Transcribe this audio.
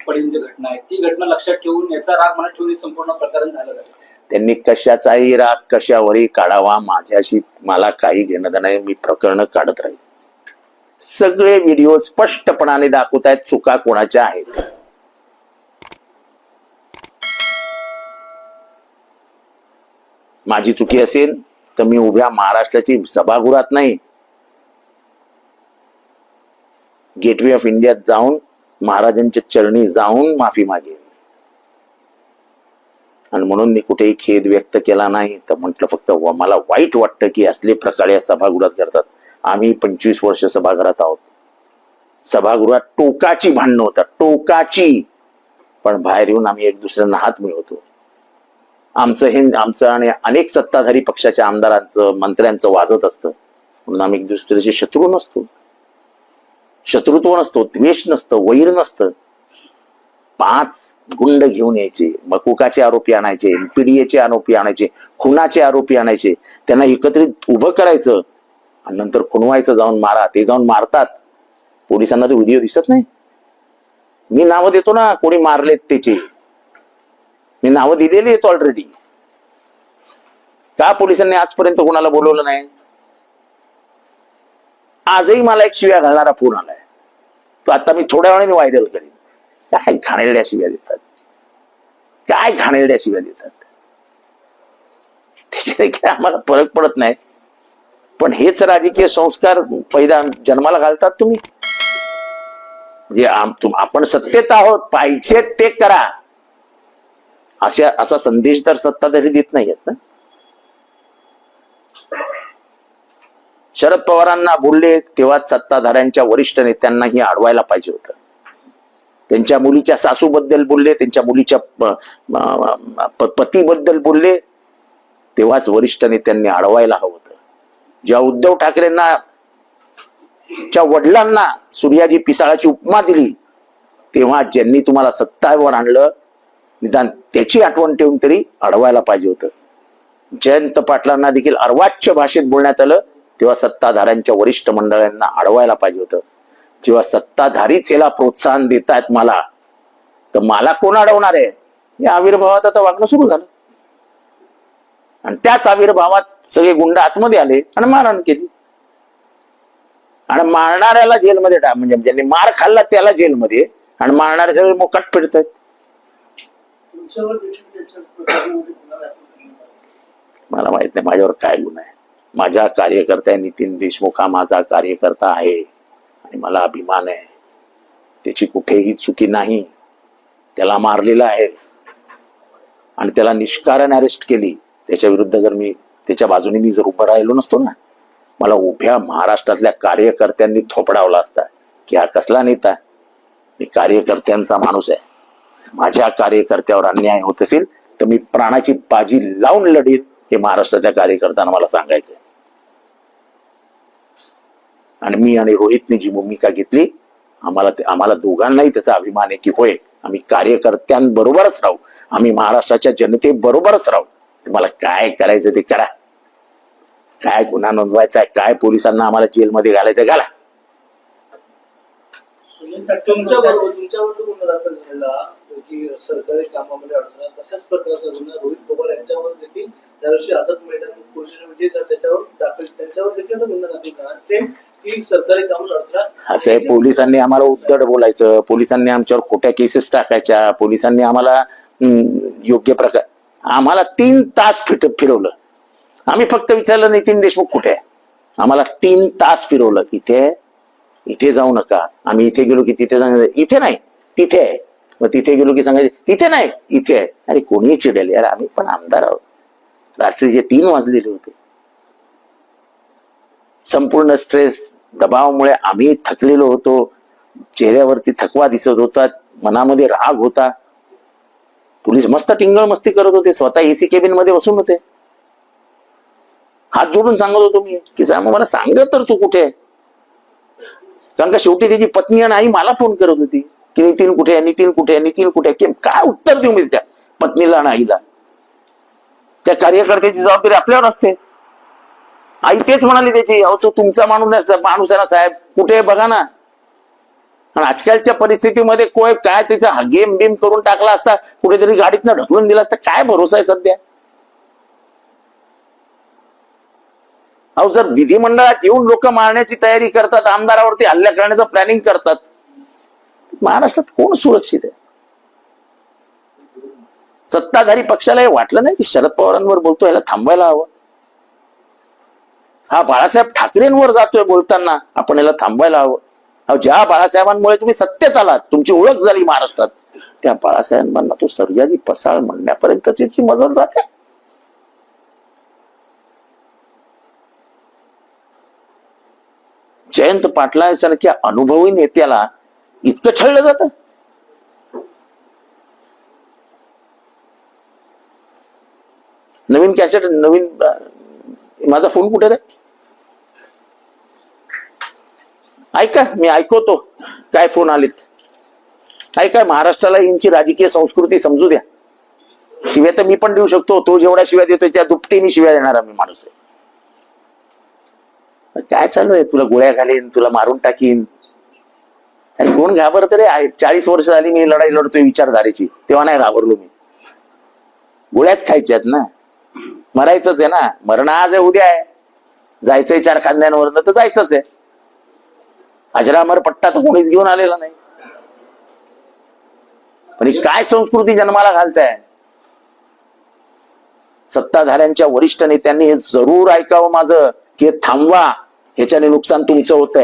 आटपाडीची घटना आहे. ती घटना लक्षात ठेवून याचा राग मनात ठेवून हे संपूर्ण प्रकरण झालं त्यांनी कशाचाही राग कशावरही काढावा माझ्याशी मला काही घेणं देणं नाही मी प्रकरण काढत राहील सगळे व्हिडिओ स्पष्टपणाने दाखवत आहेत चुका कोणाच्या आहेत? माझी चुकी असेल तर मी उभ्या महाराष्ट्राची सभागृहात नाही. गेटवे ऑफ इंडियात जाऊन महाराजांच्या चरणी जाऊन माफी मागेन आणि म्हणून मी कुठेही खेद व्यक्त केला नाही. तर म्हटलं फक्त मला वाईट वाटतं की असले प्रकारे या सभागृहात करतात. आम्ही पंचवीस वर्ष सभागृहात आहोत. सभागृहात टोकाची भांडणं होतात. टोकाची. पण बाहेर येऊन आम्ही एक दुसऱ्यांना हात मिळवतो. आमचं हे आमचं आणि अनेक सत्ताधारी पक्षाच्या आमदारांचं मंत्र्यांचं वाजत असतं. म्हणून आम्ही एक दुसऱ्याचे शत्रू नसतो. शत्रुत्व नसतो द्वेष नसतं वैर नसतं. पाच गुंड घेऊन यायचे. मकुकाचे आरोपी आणायचे एमपीडीएचे आरोपी आणायचे खुनाचे आरोपी आणायचे. त्यांना एकत्रित उभं करायचं आणि नंतर खुनवायचं जाऊन मारा. ते जाऊन मारतात. पोलिसांना तो व्हिडिओ दिसत नाही. मी नावं देतो ना कोणी मारलेत त्याचे. मी नावं दिलेली आहेत ऑलरेडी का पोलिसांनी आजपर्यंत कोणाला बोलवलं नाही? आजही मला एक शिव्या घालणारा फोन आलाय. तो आता मी थोड्या वेळाने व्हायरल करीन. काय घाणेरड्या शिव्या देतात? काय घाणेरड्या शिव्या देतात? त्याच्याने काय आम्हाला फरक पडत नाही. पण हेच राजकीय संस्कार पैदा जन्माला घालतात तुम्ही. जे आपण सत्तेत आहोत पाहिजे ते करा. अशा असा संदेश तर सत्ताधारी देत नाहीयेत ना? शरद पवारांना बोलले तेव्हा सत्ताधाऱ्यांच्या वरिष्ठ नेत्यांनाही अडवायला पाहिजे होतं. त्यांच्या मुलीच्या सासूबद्दल बोलले त्यांच्या मुलीच्या पतीबद्दल बोलले तेव्हाच वरिष्ठ नेत्यांनी अडवायला हवं होतं. जेव्हा उद्धव ठाकरेंना च्या वडिलांना सूर्याजी पिसाळाची उपमा दिली तेव्हा ज्यांनी तुम्हाला सत्तावर आणलं निदान त्याची आठवण ठेवून तरी अडवायला पाहिजे होतं. जयंत पाटलांना देखील अर्वाच्य भाषेत बोलण्यात आलं. तेव्हा सत्ताधाऱ्यांच्या वरिष्ठ मंडळांना अडवायला पाहिजे होतं. जेव्हा सत्ताधारीच याला प्रोत्साहन देत आहेत मला तर मला कोण अडवणार आहे? या आविर्भावात आता वागणं सुरू झालं. आणि त्याच आविर्भावात सगळे गुंड आतमध्ये आले आणि मारहाण केली. आणि मारणाऱ्याला जेलमध्ये टाक म्हणजे ज्यांनी मार खाल्ला त्याला जेलमध्ये आणि मारणारे सगळे मोकाट करण्यात आला. मला माहीत नाही माझ्यावर काय गुन्हा आहे. माझ्या कार्यकर्त्या नितीन देशमुख हा माझा कार्यकर्ता आहे आणि मला अभिमान आहे. त्याची कुठेही चुकी नाही. त्याला मारलेला आहे. आणि त्याला निष्कारण अरेस्ट केली. त्याच्या विरुद्ध जर मी त्याच्या बाजूने मी जर उभं राहिलो नसतो ना मला उभ्या महाराष्ट्रातल्या कार्यकर्त्यांनी थोपडावला असता की हा कसला नेता? मी कार्यकर्त्यांचा माणूस आहे. माझ्या कार्यकर्त्यावर अन्याय होत असेल तर मी प्राणाची बाजी लावून लढीन हे महाराष्ट्राच्या कार्यकर्त्यांना मला सांगायचंय. आणि मी आणि रोहितने जी भूमिका घेतली आम्हाला ते आम्हाला दोघांनाही त्याचा अभिमान आहे की होय आम्ही कार्यकर्त्यांबरोबरच राहू. आम्ही महाराष्ट्राच्या जनतेबरोबरच राहू. तुम्हाला काय करायचं ते करा. काय गुन्हा नोंदवायचा आहे काय पोलिसांना आम्हाला जेलमध्ये घालायचं घाला. सरकारी कामामध्ये अडचण तशाच प्रकारचा गुन्हा रोहित पवार यांच्यावर देखील आझाद मैदान पोलीस त्याच्यावर दाखल त्यांच्यावर देखील आता गुन्हा दाखल करणार. सेम असं आहे पोलिसांनी आम्हाला उद्धड बोलायचं पोलिसांनी आमच्यावर खोट्या केसेस टाकायच्या पोलिसांनी आम्हाला योग्य प्रकार आम्हाला तीन तास फिट फिरवलं. आम्ही फक्त विचारलं नितीन देशमुख कुठे आम्हाला तीन तास फिरवलं इथे इथे जाऊ नका. आम्ही इथे गेलो की तिथे सांगायचं इथे नाही तिथे आहे. मग तिथे गेलो की सांगायचे तिथे नाही इथे आहे. अरे कोणी चिडेल? यार आम्ही पण आमदार आहोत. रात्रीचे तीन वाजलेले होते. संपूर्ण स्ट्रेस दबावामुळे आम्ही थकलेलो होतो. चेहऱ्यावरती थकवा दिसत होता मनामध्ये राग होता. पोलीस मस्त टिंगळ मस्ती करत होते स्वतः एसी केबिनमध्ये बसून होते. हात जोडून सांगत होतो मी की साहेब मला सांगत तर तू कुठे? आहे कारण का शेवटी त्याची पत्नी आणि आई मला फोन करत होती की नितीन कुठे आहे नितीन कुठे आहे नितीन कुठे आहे? की काय उत्तर देऊ मी त्या पत्नीला आणि आईला? त्या कार्यकर्त्याची जबाबदारी आपल्यावर असते. आई तेच म्हणाली त्याची अहो तो तुमचा माणूस आहे माणूस आहे ना साहेब कुठे आहे बघा ना. आणि आजकालच्या परिस्थितीमध्ये कोय काय त्याचा गेम बिम करून टाकला असता कुठेतरी गाडीतनं ढकलून दिला असता काय भरोसा आहे सध्या? अहो जर विधिमंडळात येऊन लोक मारण्याची तयारी करतात आमदारावरती हल्ला करण्याचं प्लॅनिंग करतात महाराष्ट्रात कोण सुरक्षित आहे? सत्ताधारी पक्षाला हे वाटलं नाही की शरद पवारांवर बोलतो याला थांबायला हवं? हा बाळासाहेब ठाकरेंवर जातोय बोलताना आपण याला थांबवायला हवं. अहो ज्या बाळासाहेबांमुळे तुम्ही सत्तेत आलात तुमची ओळख झाली महाराष्ट्रात त्या बाळासाहेबांना तो सर्याजी पसाळ म्हणण्यापर्यंत त्याची मजल जाते. जयंत पाटलासारख्या अनुभवी नेत्याला इतकं छळलं जात. नवीन कॅसेट नवीन माझा फोन कुठे रे? ऐका मी ऐकवतो. काय फोन आलेत? ऐका महाराष्ट्राला यांची राजकीय संस्कृती समजू द्या. शिव्या तर मी पण देऊ शकतो. तो जेवढ्या शिव्या देतोय त्या दुपटीने शिव्या देणारा मी माणूस आहे. काय चालू आहे? तुला गोळ्या घालीन तुला मारून टाकीन. आणि कोण घाबरत रे? आहे चाळीस वर्ष झाली मी लढाई लढतोय विचारधारेची. तेव्हा नाही घाबरलो मी. गोळ्याच खायच्यात ना? मरायचंच आहे ना? मरण आज आहे उद्या आहे. जायचंय चार खांद्यांवर तर जायचंच आहे. अजरामर पट्टा तर कोणीच घेऊन आलेला नाही. पण ही काय संस्कृती जन्माला घालताय? सत्ताधाऱ्यांच्या वरिष्ठ नेत्यांनी हे जरूर ऐकावं माझं की हे थांबवा ह्याच्याने नुकसान तुमचं होत